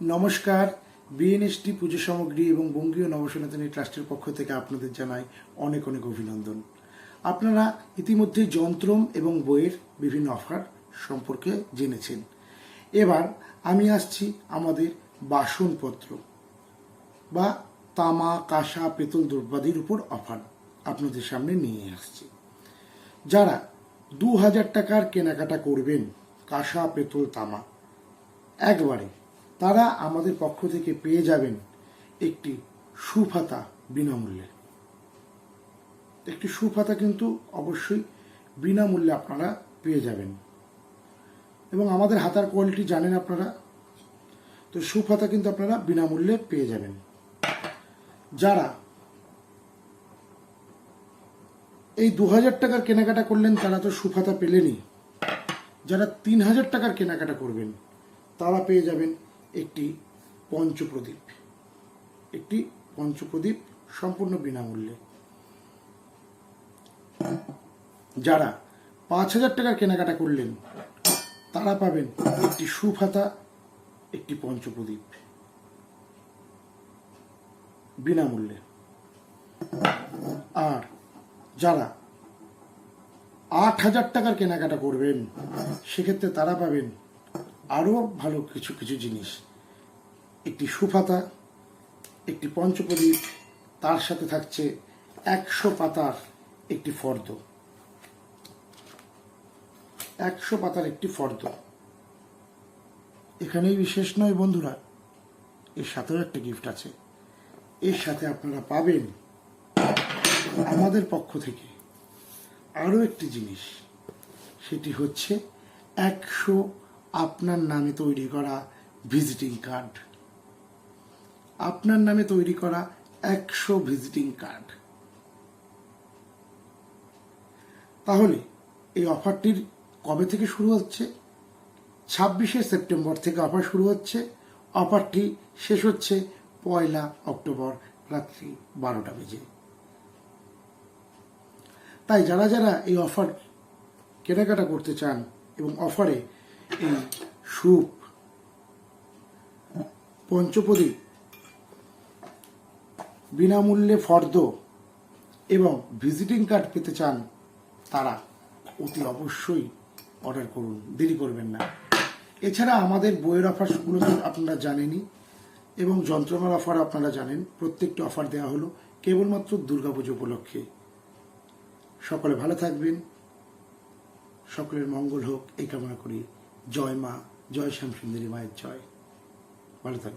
নমস্কার। বিএনএসটি পুজো সামগ্রী এবং বঙ্গীয় নবসনাতনী ট্রাস্টের পক্ষ থেকে আপনাদের জানাই অনেক অনেক অভিনন্দন। আপনারা ইতিমধ্যে যন্ত্রম এবং বইয়ের বিভিন্ন অফার সম্পর্কে জেনেছেন। এবার আমি আসছি আমাদের বাসনপত্র বা তামা, কাঁসা, পেতল দ্রব্যাদির উপর অফার আপনাদের সামনে নিয়ে আসছি। যারা দু হাজার টাকার কেনাকাটা করবেন কাঁসা, পেতল, তামা, একবারে তারা আমাদের পক্ষ থেকে পেয়ে যাবেন একটি সুফাতা বিনামূল্যে। একটি সুফাতা কিন্তু অবশ্যই বিনামূল্যে আপনারা পেয়ে যাবেন। এবং আমাদের হাতার কোয়ালিটি জানেন আপনারা, তো সুফাতা কিন্তু আপনারা বিনামূল্যে পেয়ে যাবেন। যারা এই দু হাজার টাকার কেনাকাটা করলেন, তারা তো সুফাতা পেলেনই। যারা তিন হাজার টাকার কেনাকাটা করবেন, তারা পেয়ে যাবেন একটি পঞ্চপ্রদীপ। একটি পঞ্চপ্রদীপ সম্পূর্ণ বিনামূল্যে। যারা পাঁচ হাজার টাকার কেনাকাটা করলেন, তারা পাবেন একটি সুফাতা, একটি পঞ্চপ্রদীপ। বিনামূল্যে। আর যারা আট হাজার টাকার কেনাকাটা করবেন, সেক্ষেত্রে তারা পাবেন আরও ভালো কিছু কিছু জিনিস। একটি সুফাতা একটি পঞ্চপ্রদীপ, তার সাথে থাকছে একশো পাতার একটি ফর্দ। একশো পাতার একটি ফর্দ। এখানেই বিশেষ নয় বন্ধুরা, এর সাথেও একটা গিফট আছে। এর সাথে আপনারা পাবেন আমাদের পক্ষ থেকে আরও একটি জিনিস। সেটি হচ্ছে একশো আপনার নামে তৈরি করা ভিজিটিং কার্ড আপনার নামে তৈরি করা একশো ভিজিটিং কার্ড তাহলে, এই অফারটির কবে থেকে শুরু হচ্ছে? ছাব্বিশে সেপ্টেম্বর থেকে অফার শুরু হচ্ছে। অফারটি শেষ হচ্ছে পয়লা অক্টোবর রাত্রি বারোটা বেজে। তাই যারা যারা এই অফার কেনাকাটা করতে চান এবং অফারে স্যুপ পঞ্চপদী। বিনামূল্যে ফর্দ এবং ভিজিটিং কার্ড পেতে চান তারা, অতি অবশ্যই অর্ডার করুন, দেরি করবেন না। এছাড়া আমাদের বইয়ের অফারগুলো তো আপনারা জানেনই এবং যন্ত্রণার অফার আপনারা জানেন। প্রত্যেকটি অফার দেওয়া হলো কেবলমাত্র দুর্গাপুজো উপলক্ষে। সকলে ভালো থাকবেন। সকলের মঙ্গল হোক, এই কামনা করি। জয় মা জয় শ্যামসুন্দরী মায়ের জয়। ভালো থাকবেন।